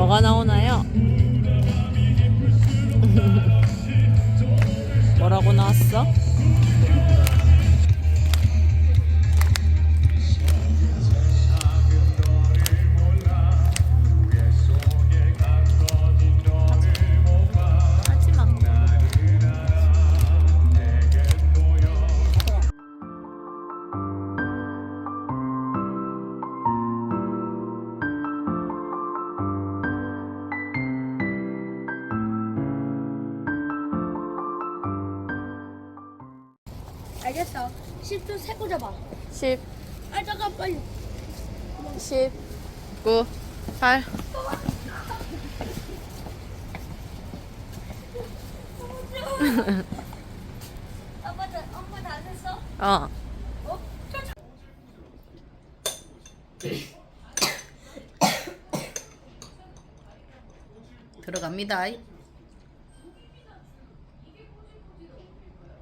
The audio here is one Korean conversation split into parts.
뭐가 나오나요? 뭐라고 나왔어? 10초 세고 잡아. 10, 아 잠깐 빨리. 10, 9, 8. 아빠 다 엄마 다 됐어? 어. 어? 들어갑니다.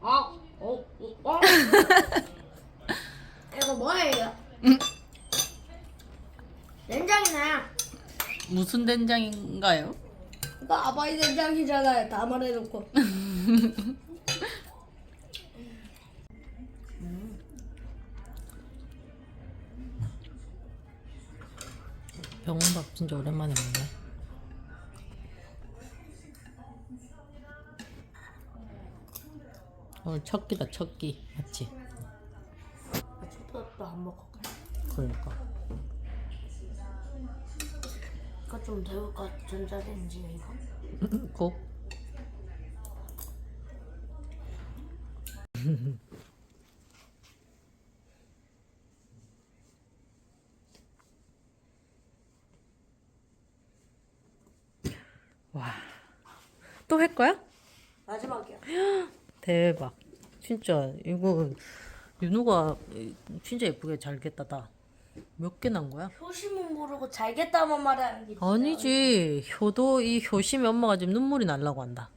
아, 어, 어, 어. 이거 뭐예요? 음. 된장이네. 무슨 된장인가요? 이거 아바이 된장이잖아요. 다 말해놓고. 병원밥 진짜 오랜만에 먹네. 오늘 첫 끼다 첫 끼. 맞지? 초밥도 안 먹을까? 그러니까. 좀 데울까? 전자레인지에 이거? 고. 와. 또 할 거야? 마지막이야. 대박. 진짜 이거 윤우가 진짜 예쁘게 잘 겠다다. 몇 개 난 거야? 효심은 모르고 잘겠다만 말하는 게. 아니지. 효도 이 효심이 엄마가 지금 눈물이 날라고 한다.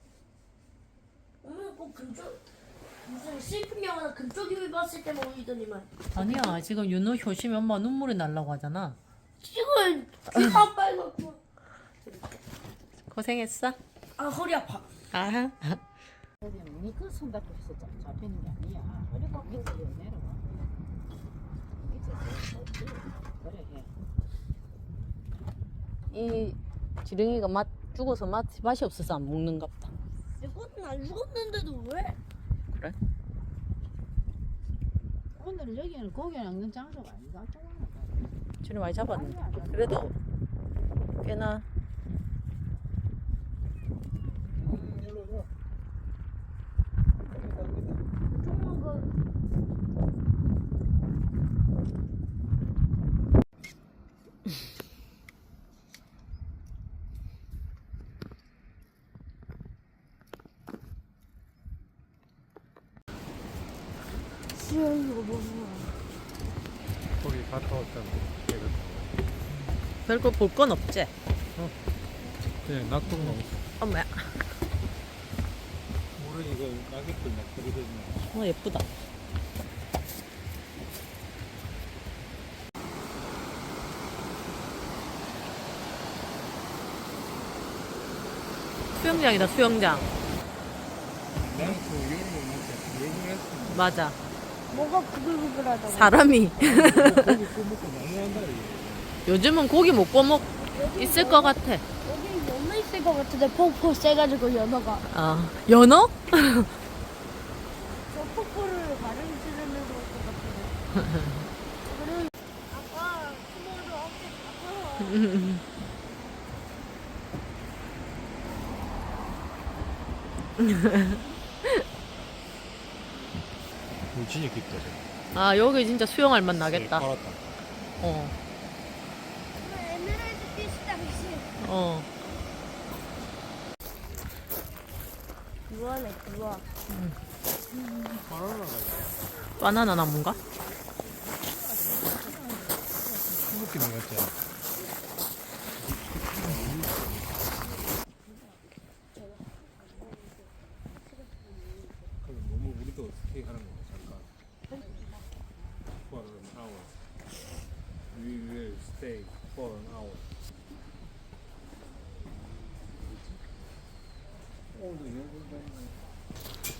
오늘 꼭 금쪽 무슨 슬픈 영화나 금쪽이 봤을 때만 울더니만 아니야. 지금 윤우 효심이 엄마 가 눈물이 날라고 하잖아. 지금 귀가 빨갛고 고생했어. 아 허리 아파. 아하. 니그 손잡고 해서 잡- 잡히는 게 아니야. 밑에 내려와. 이 지렁이가 맛 죽어서 맛 맛이 없어서 안 먹는갑다. 이것은 안 죽었는데도 왜? 그래? 오늘 여기는 고기 낚는 장소가 아니다. 지렁이 많이 잡았는데. 그래도 꽤나 조금만 그 수영이가 뭐야? 거기 갔다 왔잖아. 걔가. 별거 볼 건 없지. 그냥 낙동 나무. 엄마야. 모래 이거 낙엽들 막 들이대지만. 어 예쁘다. 수영장이다 수영장. 그 맞아. 뭐가 부글부글하다고? 사람이 고기 구워 먹고 너무한다 이게. 요즘은 고기 못 구워 먹 있을 것 같아. 여기 연어 있을 것 같은데 폭포 세가지고 연어가 아 연어? 저 폭포를 가령 지르는 것 같은데. 그리고 아빠 수모도 어깨 아파. 물 진짜 깊다. 아 여기 진짜 수영할 맛 나겠다. 빨았다. 어 에메랄드 피시 당시. 어. 그거. 바나나 가지고. 바나나 나무인가? 한국기 먹었잖아. 그럼 너무 우리도 스테이 하는 거 잠깐. For an hour. We will stay for an hour.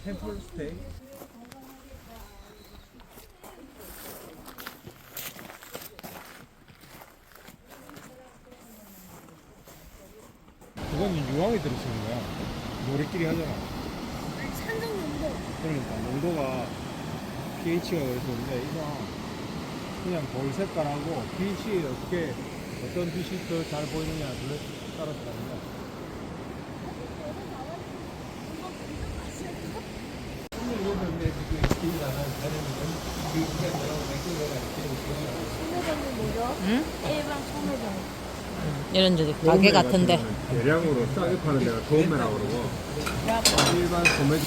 템플 스테이. 그건 유황이 들어있는 거야. 노래끼리 하잖아. 산정 농도. 그러니까 농도가 pH가 그래서인데 이거 그냥 돌 색깔하고 빛이 어떻게 어떤 빛이 더 잘 보이느냐 따라서 다른다. 소매점이 뭐죠? 응? 일반 소매점. 이런 저 가게 같은데. 대량으로 싸게 파는 데가 도매라고 그러고 일반 소매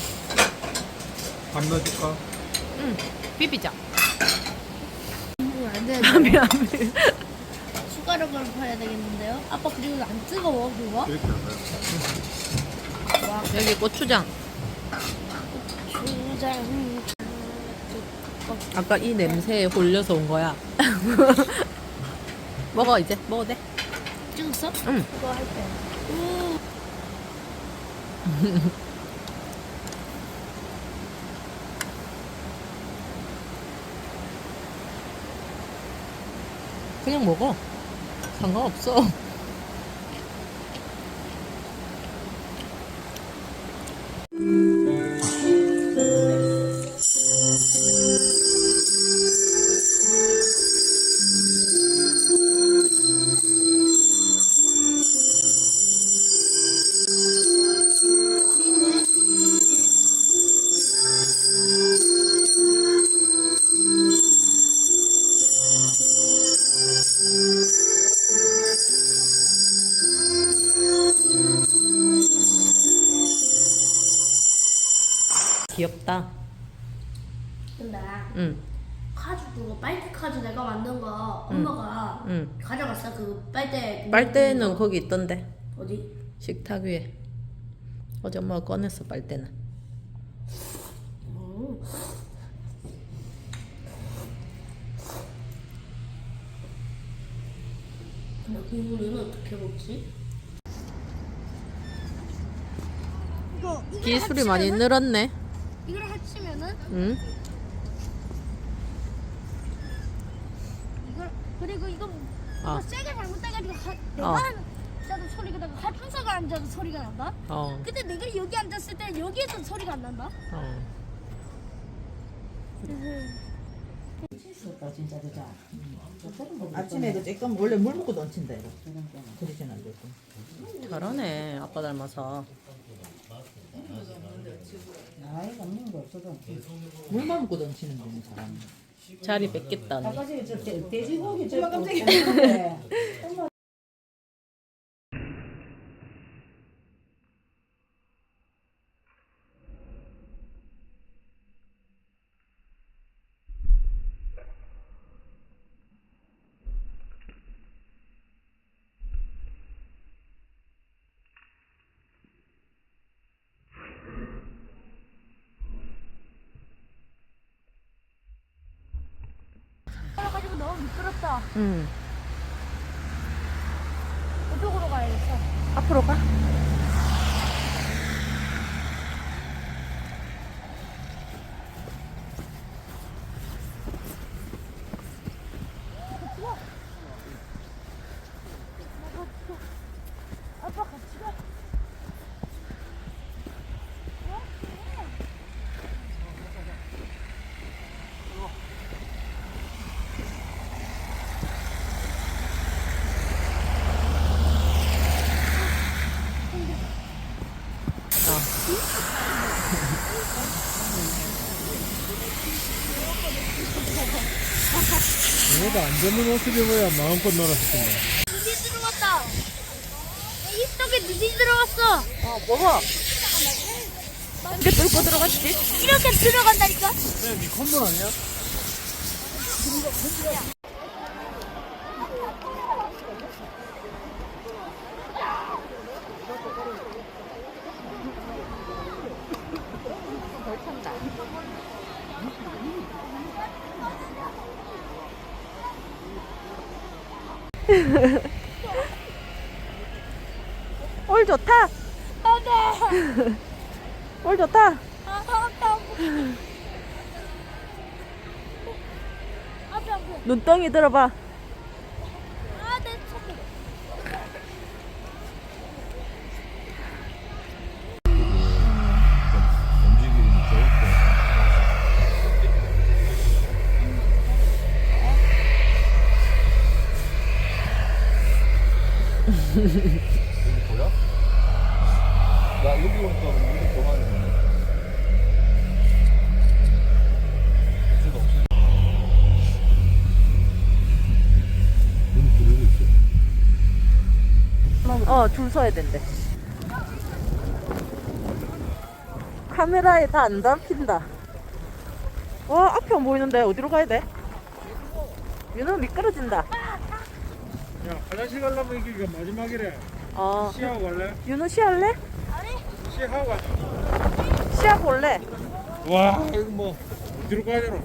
밥 넣어줄까? 응. 비비자. 안 되는데. 숟가락으로 파야 되겠는데요? 아빠 그리고 안 뜨거워 그거? 안 가요. 여기 고추장. 주장. 아까 이 냄새에 홀려서 온 거야. 먹어 이제 먹어도 돼. 찍었어? 응. 그거 할 때. 오. 그냥 먹어. 상관없어. 귀엽다. 근데 응, 카주 그거 빨대 카주 내가 만든 거 엄마가 응. 가져갔어 그 빨대. 빨대는 거기 있던데. 어디? 식탁 위에. 어제 엄마가 꺼냈어 빨대는. 음. 근데 국물은 어떻게 먹지? 기술이 많이 늘었네. 이걸 합치면은 응? 이걸 그리고 이거 어. 이거 세게 잘못해가지고 하, 내가 어. 앉아도 소리가 나고 할풍사가 앉아도 소리가 난다. 어. 근데 내가 여기 앉았을 때 여기에서 소리가 안 난다. 어. 좋다 진짜 그자. 아침에 그 쬐끔 원래 물 먹고 던친다 이거. 그러진 안 되고. 잘하네 아빠 닮아서. 나이가 없는 거 없어도. 물만 먹고 던치는 데는 잘하네. 자리 뺏겠다 언니. 아까 저기 저 돼- 돼지고기 저 깜짝이야. 미끄럽다. 응. 이쪽으로 가야겠어. 앞으로 가. 아빠 같이 가. 얘도 안 젖는 모습이 뭐야 마음껏 놀았을 텐데. 눈이 들어왔다. 내 입속에 눈이 들어왔어. 어 먹어. 이렇게 뚫고 들어갔지? 이렇게 들어간다니까. 네, 니 컴본 아니야? 올 좋다. 안돼. 올 좋다. 아. 눈덩이 들어봐. 아, 내 손. 움직이는 좋고. 여기 보여? 나 여기 오니까 여기 보라네. 없어도 없어. 눈 들고 있 어. 어, 줄 서야 된대. 카메라에 다 안 잡힌다. 와, 앞이 안 보이는데 어디로 가야 돼? 윤호 미끄러진다. 야 화장실 가려면 이게 마지막이래. 어, 시하고 갈래? 윤호 시할래? 시하고 가자. 시하고 올래? 와 이거 뭐 어디로 가야 되나?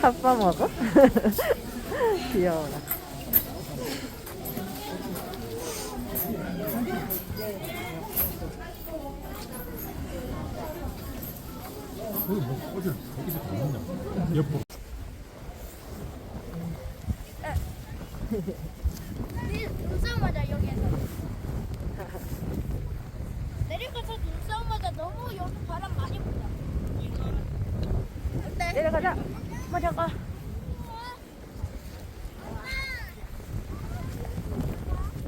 핫바 먹어? 귀여워라. 뭐 어디 거기서 가느냐? 옆으로. 눈싸움하자 여기에서. 내려가서 눈싸움하자. 너무 여기 바람 많이 분다. 어때? 내려가자. 가.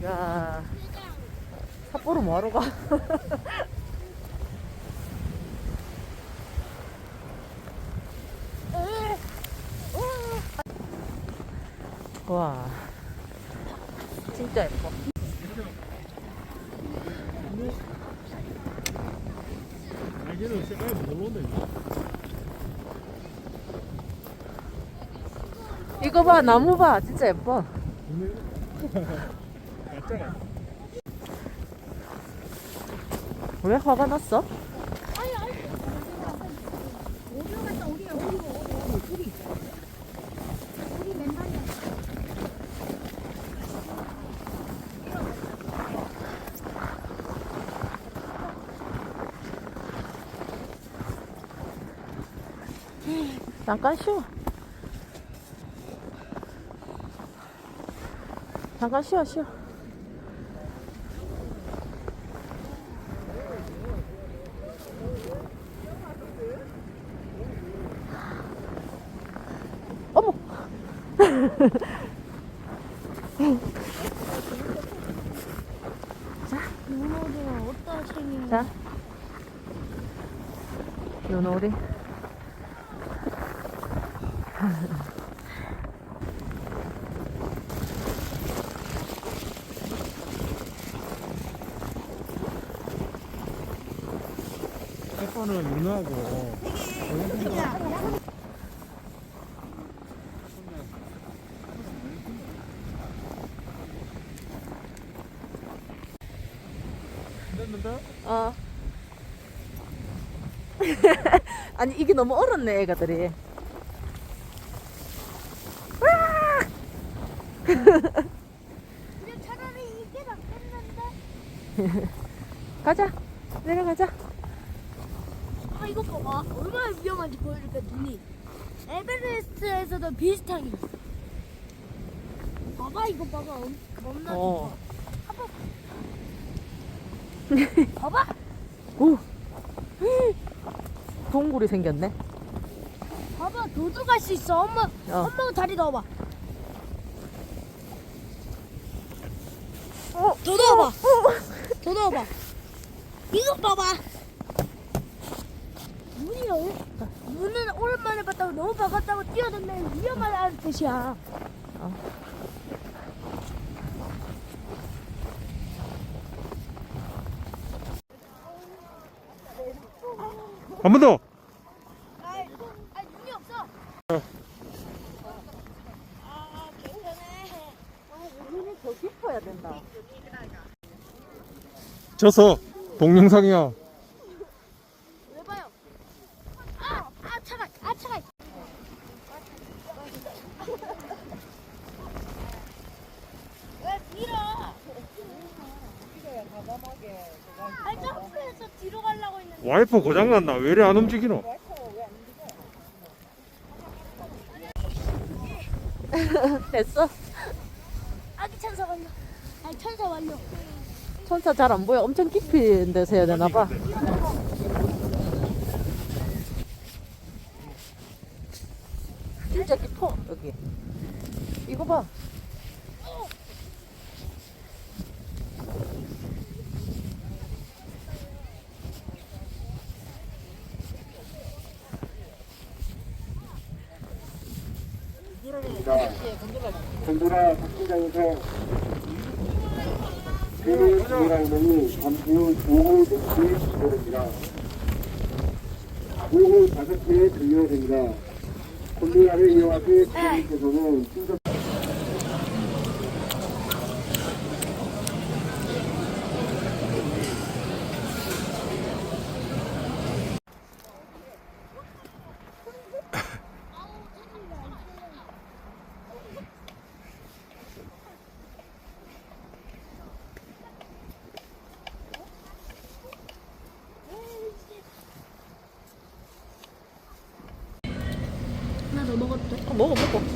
야, 삿포로 뭐하러 가? 와, 진짜 예뻐. 알기는 색깔이 못 올라온다. 이거 봐, 나무 봐, 진짜 예뻐. 왜 화가 났어? 잠깐 쉬어. 잠깐 쉬어, 쉬어. 어머! 오디오 어떤 생이? 자. 요노리. 아빠는 누나하고 됐는데? 어. 아니 이게 너무 얼었네 애가들이. 근데 차라리 이게 낫겠는데? 가자. 내려가자. 아 이거 봐봐 얼마나 위험한지 보여줄게 눈이 에베레스트에서도 비슷하게. 봐봐 이거 봐봐 엄- 겁나 어. 깊어 봐봐 오. 동굴이 생겼네. 봐봐 도도 갈수 있어 엄마 어. 엄마 다리 넣어봐 어. 더 넣어봐 더 넣어봐 이거 봐봐 눈이 어 눈은 오랜만에 봤다고 너무 반갑다고 뛰어들면 위험하다는 뜻이야. 한번 더! 아, 아 눈이 없어. 아 괜찮아. 눈이 더 깊어야 된다. 져서 동영상이야 와이퍼 고장났나? 왜 이래 안 움직이노? 됐어? 아기 천사 완료. 아니 천사 완료. 천사 잘 안 보여. 엄청 깊이 데서 해야 되나 봐. 진짜 깊어 여기. 이거 봐. 박진장에서 세계 중이라는 잠시 후 오후 4시에 시작됩니다. 오후 5시에 들려됩니다. 곤도라를 이용하실 시민께서는 먹어도 돼? 어, 먹어 먹어.